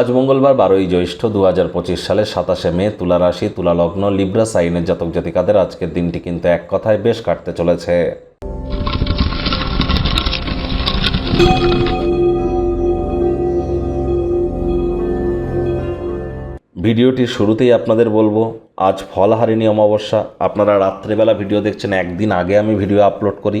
আজ মঙ্গলবার বারোই জ্যৈষ্ঠ দু হাজার পঁচিশ সালের সাতাশে মে তুলা রাশি, তুলা লগ্ন, লিব্রা, সাইনের জাতক জাতিকাদের আজকের দিনটি কিন্তু এক কথায় বেশ কাটতে চলেছে। ভিডিওটির শুরুতেই আপনাদের বলব, আজ ফলহারিণী অমাবস্যা। আপনারা রাত্রেবেলা ভিডিও দেখছেন, একদিন আগে আমি ভিডিও আপলোড করি।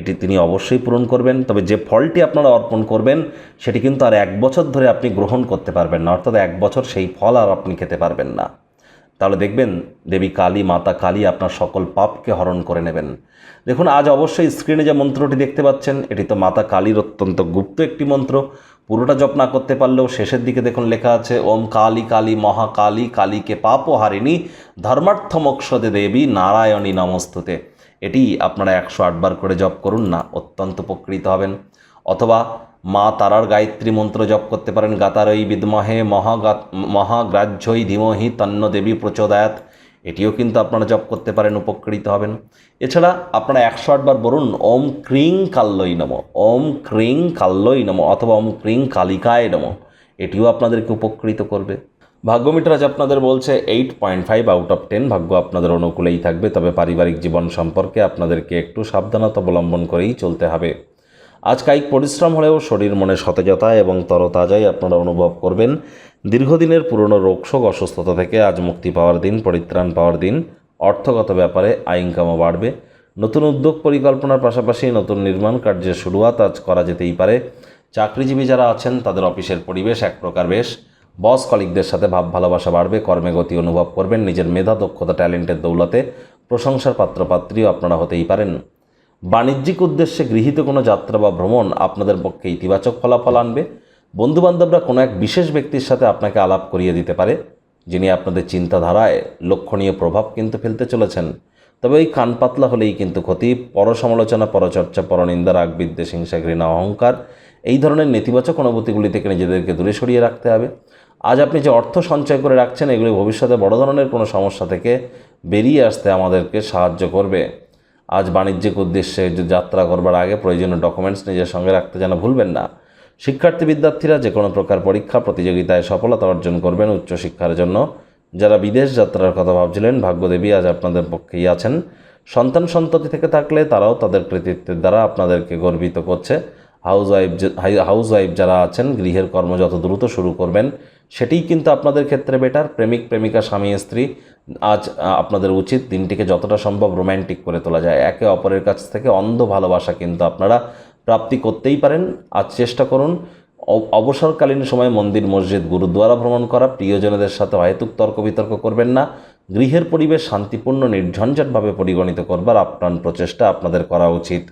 এটি তিনি অবশ্যই পূরণ করবেন। তবে যে ফলটি আপনারা অর্পণ করবেন, সেটি কিন্তু আর এক বছর ধরে আপনি গ্রহণ করতে পারবেন না, অর্থাৎ এক বছর সেই ফল আর আপনি খেতে পারবেন না। তাহলে দেখবেন, দেবী কালী, মাতা কালী আপনার সকল পাপকে হরণ করে নেবেন। দেখুন, আজ অবশ্যই স্ক্রিনে যে মন্ত্রটি দেখতে পাচ্ছেন, এটি তো মাতা কালীর অত্যন্ত গুপ্ত একটি মন্ত্র। পুরোটা জপ না করতে পারলেও শেষের দিকে দেখুন লেখা আছে, ওম কালী কালী মহাকালী কালীকে পাপ হারিণী ধর্মার্থ মোক্ষদে দেবী নারায়ণী নমস্তুতে। এটি আপনারা একশো আটবার করে জপ করুন না, অত্যন্ত উপকৃত হবেন। অথবা মা তারার গায়ত্রী মন্ত্র জপ করতে পারেন গাতারই বিদ্মহে মহাগা মহাগ্রাহ্যই ধীমহি তন্ন দেবী প্রচোদয়াত। এটিও কিন্তু আপনারা জপ করতে পারেন, উপকৃত হবেন। এছাড়া আপনারা একশো আটবার বলুন, ওম ক্রিং কাল্লই নম, ওম ক্রিং কাল্লই নম অথবা ওম ক্রিং কালিকায় নম। এটিও আপনাদেরকে উপকৃত করবে। ভাগ্যমিটার আজ আপনাদের বলছে eight point five out of ten ভাগ্য আপনাদের অনুকূলেই থাকবে, তবে পারিবারিক জীবন সম্পর্কে আপনাদেরকে একটু সাবধানতা অবলম্বন করেই চলতে হবে। আজ কায়িক পরিশ্রম হলেও শরীর মনে সতেজতা এবং তরতাজাই আপনারা অনুভব করবেন। দীর্ঘদিনের পুরনো রোগশোক অসুস্থতা থেকে আজ মুক্তি পাওয়ার দিন, পরিত্রাণ পাওয়ার দিন। অর্থগত ব্যাপারে আয় ইনকামও বাড়বে। নতুন উদ্যোগ পরিকল্পনার পাশাপাশি নতুন নির্মাণ কার্যের শুরুয়াত আজ করা যেতেই পারে। চাকরিজীবী যারা আছেন, তাদের অফিসের পরিবেশ এক প্রকার বেশ। বস কলিকদের সাথে ভাব ভালোবাসা বাড়বে, কর্মে গতি অনুভব করবেন, নিজের মেধা, দক্ষতা, ট্যালেন্টের দৌলতে প্রশংসার পাত্রপাত্রীও আপনারা হতেই পারেন। বাণিজ্যিক উদ্দেশ্যে গৃহীত কোনো যাত্রা বা ভ্রমণ আপনাদের পক্ষে ইতিবাচক ফলাফল আনবে। বন্ধুবান্ধবরা কোনো এক বিশেষ ব্যক্তির সাথে আপনাকে আলাপ করিয়ে দিতে পারে, যিনি আপনাদের চিন্তাধারায় লক্ষণীয় প্রভাব কিন্তু ফেলতে চলেছেন। তবে ওই কান পাতলা হলেই কিন্তু ক্ষতি। পরসমালোচনা, পরচর্চা, পরনিন্দা রাগ বিদ্বেষ হিংসা, ঘৃণা, অহংকার, এই ধরনের নেতিবাচক অনুভূতিগুলি থেকে নিজেদেরকে দূরে সরিয়ে রাখতে হবে। আজ আপনি যে অর্থ সঞ্চয় করে রাখছেন, এগুলি ভবিষ্যতে বড় ধরনের কোনো সমস্যা থেকে বেরিয়ে আসতে আমাদেরকে সাহায্য করবে। আজ বাণিজ্যিক উদ্দেশ্যে যাত্রা করবার আগে প্রয়োজনীয় ডকুমেন্টস নিজের সঙ্গে রাখতে যেন ভুলবেন না। শিক্ষার্থী বিদ্যার্থীরা যে কোনো প্রকার পরীক্ষা, প্রতিযোগিতায় সফলতা অর্জন করবেন উচ্চশিক্ষার জন্য। যারা বিদেশ যাত্রার কথা ভাবছিলেন, ভাগ্যদেবী আজ আপনাদের পক্ষেই আছেন। সন্তান সন্ততি থেকে থাকলে তারাও তাদের কৃতিত্বের দ্বারা আপনাদেরকে গর্বিত করছে। হাউস ওয়াইফ যারা আছেন, গৃহের কর্ম যত দ্রুত শুরু করবেন সেটিই কিন্তু আপনাদের ক্ষেত্রে বেটার প্রেমিক, প্রেমিকা, স্বামী, স্ত্রী, আজ আপনাদের উচিত দিনটিকে যতটা সম্ভব রোম্যান্টিক করে তোলা যায়। একে অপরের কাছ থেকে অন্ধ ভালোবাসা কিন্তু আপনারা প্রাপ্তি করতেই পারেন। আজ চেষ্টা করুন অবসরকালীন সময় মন্দির, মসজিদ, গুরুদ্বারা ভ্রমণ করা। প্রিয়জনদের সাথে অহেতুক তর্ক বিতর্ক করবেন না। গৃহের পরিবেশ শান্তিপূর্ণ, নির্ঝঞ্ঝাটভাবে পরিগণিত করবার আপ্রাণ প্রচেষ্টা আপনাদের করা উচিত।